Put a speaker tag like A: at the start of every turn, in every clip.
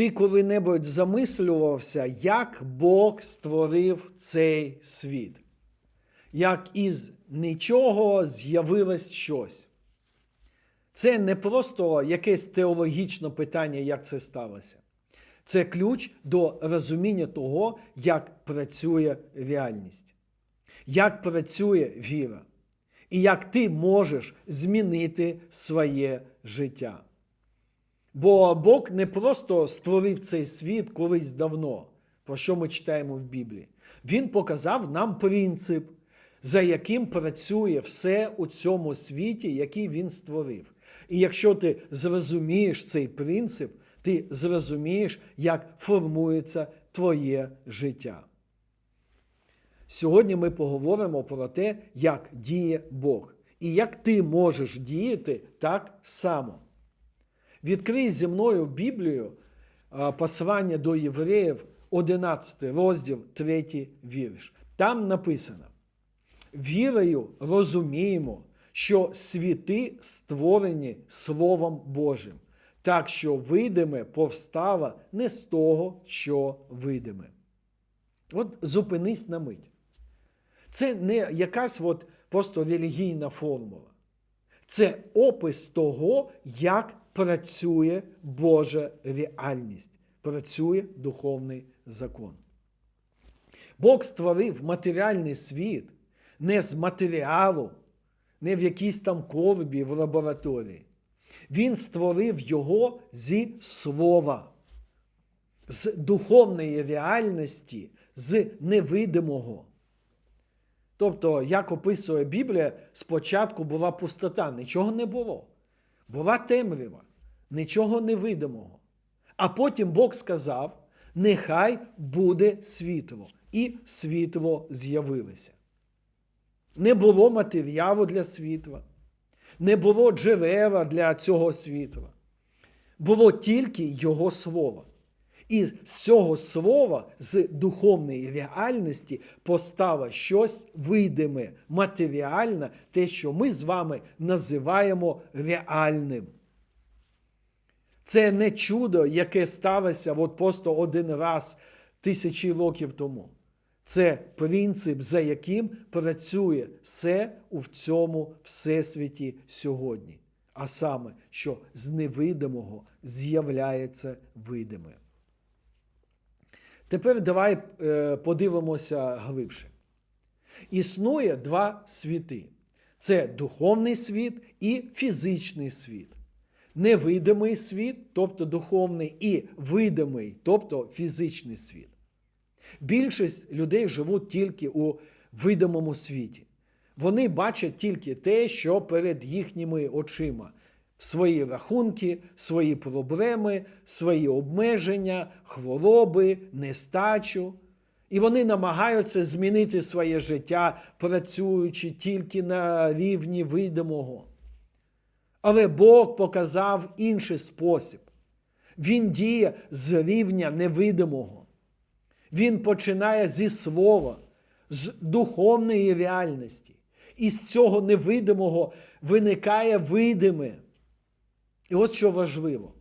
A: Ти коли-небудь замислювався, як Бог створив цей світ? Як із нічого з'явилось щось? Це не просто якесь теологічне питання, як це сталося. Це ключ до розуміння того, як працює реальність, як працює віра, і як ти можеш змінити своє життя. Бо Бог не просто створив цей світ колись давно, про що ми читаємо в Біблії. Він показав нам принцип, за яким працює все у цьому світі, який він створив. І якщо ти зрозумієш цей принцип, ти зрозумієш, як формується твоє життя. Сьогодні ми поговоримо про те, як діє Бог, і як ти можеш діяти так само. Відкрий зі мною Біблію послання до євреїв, 11 розділ, 3 вірш. Там написано: вірою розуміємо, що світи створені Словом Божим, так що видиме повстало не з того, що видиме. От зупинись на мить. Це не якась от просто релігійна формула. Це опис того, як працює Божа реальність, працює духовний закон. Бог створив матеріальний світ не з матеріалу, не в якійсь там колбі в лабораторії. Він створив його зі слова, з духовної реальності, з невидимого. Тобто, як описує Біблія, спочатку була пустота, нічого не було. Була темрява, нічого невидимого. А потім Бог сказав: нехай буде світло, і світло з'явилося. Не було матеріалу для світла, не було джерела для цього світла. Було тільки Його Слово. І з цього слова, з духовної реальності, постало щось видиме, матеріальне, те, що ми з вами називаємо реальним. Це не чудо, яке сталося от просто один раз тисячі років тому. Це принцип, за яким працює все у цьому всесвіті сьогодні. А саме, що з невидимого з'являється видиме. Тепер давай е, подивимося глибше. Існує два світи: це духовний світ і фізичний світ. Невидимий світ, тобто духовний, і видимий, тобто фізичний світ. Більшість людей живуть тільки у видимому світі. Вони бачать тільки те, що перед їхніми очима. Свої рахунки, свої проблеми, свої обмеження, хвороби, нестачу. І вони намагаються змінити своє життя, працюючи тільки на рівні видимого. Але Бог показав інший спосіб. Він діє з рівня невидимого. Він починає зі слова, з духовної реальності. І з цього невидимого виникає видиме. І от що важливо: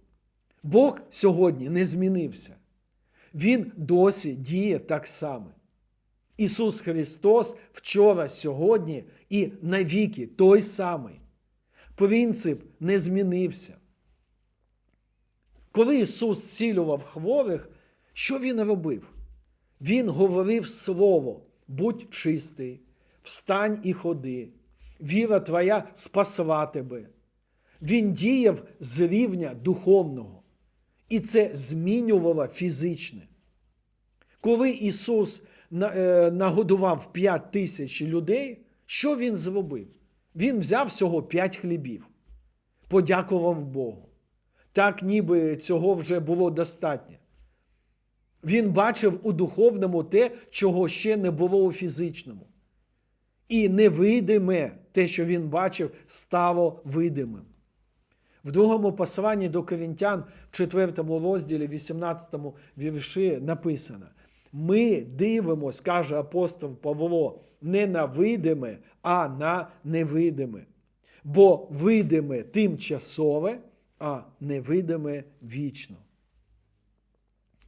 A: Бог сьогодні не змінився. Він досі діє так само. Ісус Христос вчора, сьогодні і навіки той самий. Принцип не змінився. Коли Ісус зцілював хворих, що Він робив? Він говорив Слово, будь чистий, встань і ходи, віра твоя спасла тебе. Він діяв з рівня духовного. І це змінювало фізичне. Коли Ісус нагодував 5 тисяч людей, що Він зробив? Він взяв всього 5 хлібів, подякував Богу. Так, ніби цього вже було достатньо. Він бачив у духовному те, чого ще не було у фізичному. І невидиме те, що він бачив, стало видимим. В другому посланні до корінтян, в 4 розділі, 18 вірші написано: Ми дивимось, каже апостол Павло, не на видиме, а на невидиме. Бо видиме тимчасове, а невидиме вічно.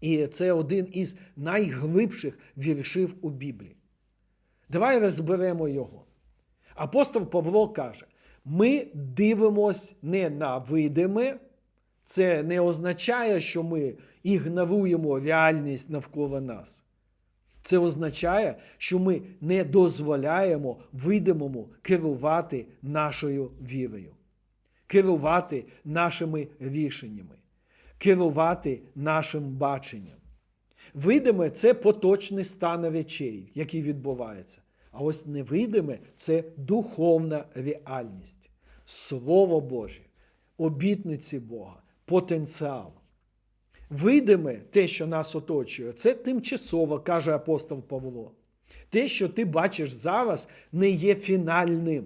A: І це один із найглибших віршів у Біблії. Давай розберемо його. Апостол Павло каже: ми дивимось не на видиме, це не означає, що ми ігноруємо реальність навколо нас. Це означає, що ми не дозволяємо видимому керувати нашою вірою, керувати нашими рішеннями, керувати нашим баченням. Видиме це поточний стан речей, які відбуваються. А ось невидиме це духовна реальність, Слово Боже, обітниці Бога, потенціал. Видиме те, що нас оточує, це тимчасово, каже апостол Павло. Те, що ти бачиш зараз, не є фінальним.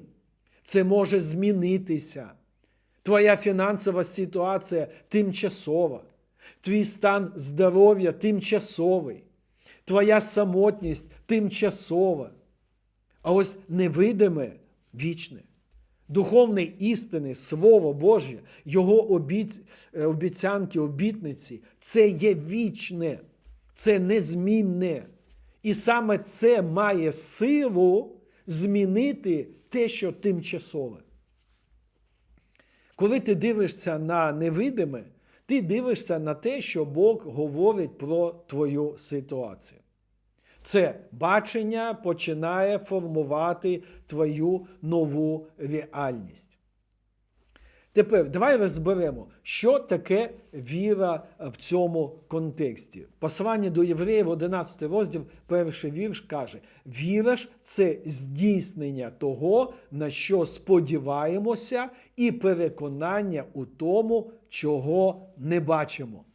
A: Це може змінитися. Твоя фінансова ситуація тимчасова. Твій стан здоров'я тимчасовий. Твоя самотність тимчасова. А ось невидиме вічне. Духовне істини, Слово Боже, Його е, обіцянки, обітниці це є вічне, це незмінне. І саме це має силу змінити те, що тимчасове. Коли ти дивишся на невидиме, ти дивишся на те, що Бог говорить про твою ситуацію. Це бачення починає формувати твою нову реальність. Тепер давай розберемо, що таке віра в цьому контексті. Послання до євреїв, 11 розділ, перший вірш каже: віра ж це здійснення того, на що сподіваємося, і переконання у тому, чого не бачимо.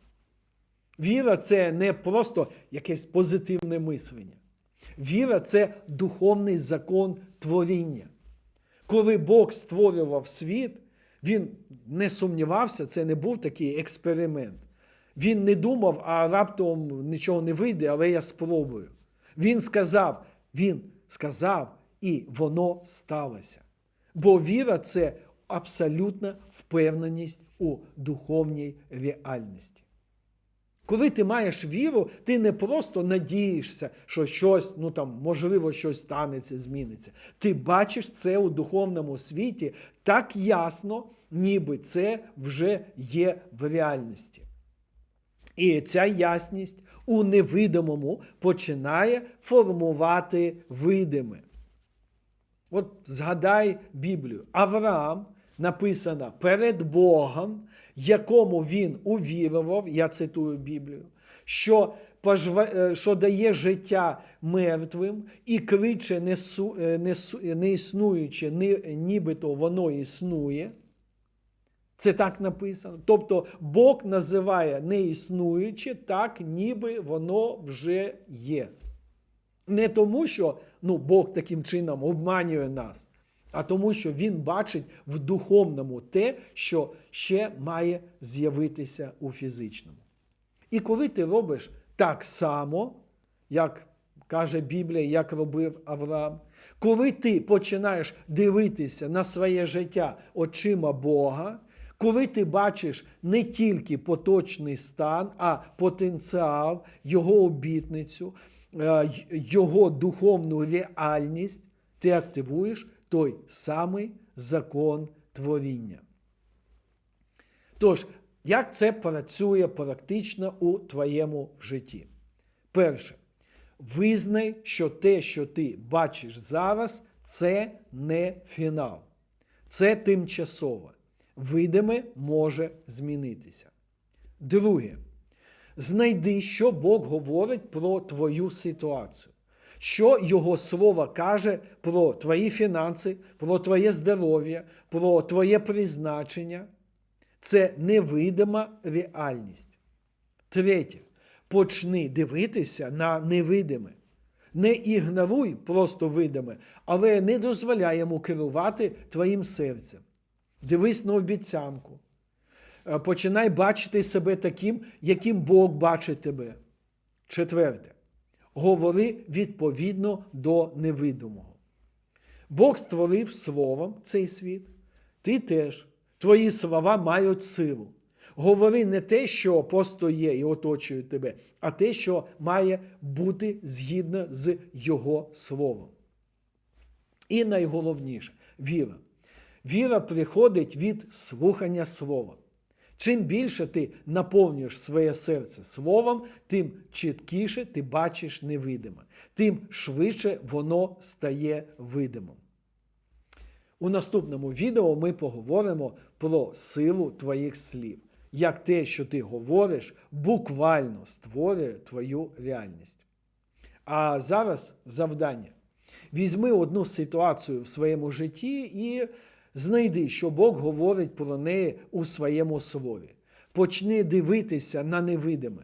A: Віра це не просто якесь позитивне мислення. Віра це духовний закон творіння. Коли Бог створював світ, він не сумнівався, це не був такий експеримент. Він не думав, а раптом нічого не вийде, але я спробую. Він сказав, він сказав, і воно сталося. Бо віра це абсолютна впевненість у духовній реальності. Коли ти маєш віру, ти не просто надієшся, що щось, ну там, можливо, щось станеться, зміниться. Ти бачиш це у духовному світі так ясно, ніби це вже є в реальності. І ця ясність у невидимому починає формувати видиме. От згадай Біблію. Авраам написано перед Богом, якому він увірував, я цитую Біблію, що е, що дає життя мертвим і криче, несу, е, несу, не існуючи, ні- нібито воно існує. Це так написано. Тобто Бог називає неіснуюче так, ніби воно вже є. Не тому, що ну, Бог таким чином обманює нас, а тому, що Він бачить в духовному те, що ще має з'явитися у фізичному. І коли ти робиш так само, як каже Біблія, як робив Авраам, коли ти починаєш дивитися на своє життя очима Бога, коли ти бачиш не тільки поточний стан, а потенціал, його обітницю, е, його духовну реальність, ти активуєш той самий закон творіння. Тож, як це працює практично у твоєму житті? Перше, визнай, що те, що ти бачиш зараз, це не фінал. Це тимчасове. Видиме може змінитися. Друге, знайди, що Бог говорить про твою ситуацію. Що Його Слово каже про твої фінанси, про твоє здоров'я, про твоє призначення. Це невидима реальність. Третє, почни дивитися на невидиме. Не ігноруй просто видиме, але не дозволяй йому керувати твоїм серцем. Дивись на обіцянку. Е, Починай бачити себе таким, яким Бог бачить тебе. Четверте. Говори відповідно до невидимого. Бог створив словом цей світ. Ти теж. Твої слова мають силу. Говори не те, що просто є і оточує тебе, а те, що має бути згідно з Його Словом. І найголовніше віра. Віра приходить від слухання слова. Чим більше ти наповнюєш своє серце словом, тим чіткіше ти бачиш невидиме, тим швидше воно стає видимим. У наступному відео ми поговоримо про силу твоїх слів, як те, що ти говориш, буквально створює твою реальність. А зараз завдання. Візьми одну ситуацію в своєму житті і знайди, що Бог говорить про неї у своєму слові. Почни дивитися на невидиме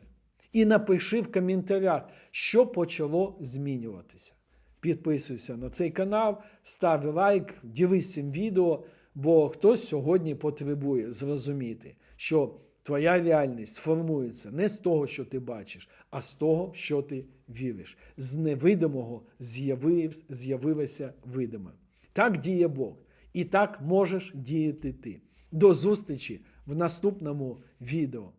A: і напиши в коментарях, що почало змінюватися. Підписуйся на цей канал, став лайк, ділись цим відео, бо хтось сьогодні потребує зрозуміти, що твоя реальність формується не з того, що ти бачиш, а з того, що ти віриш. З невидимого з'явилося видиме. Так діє Бог. І так можеш діяти ти. До зустрічі в наступному відео.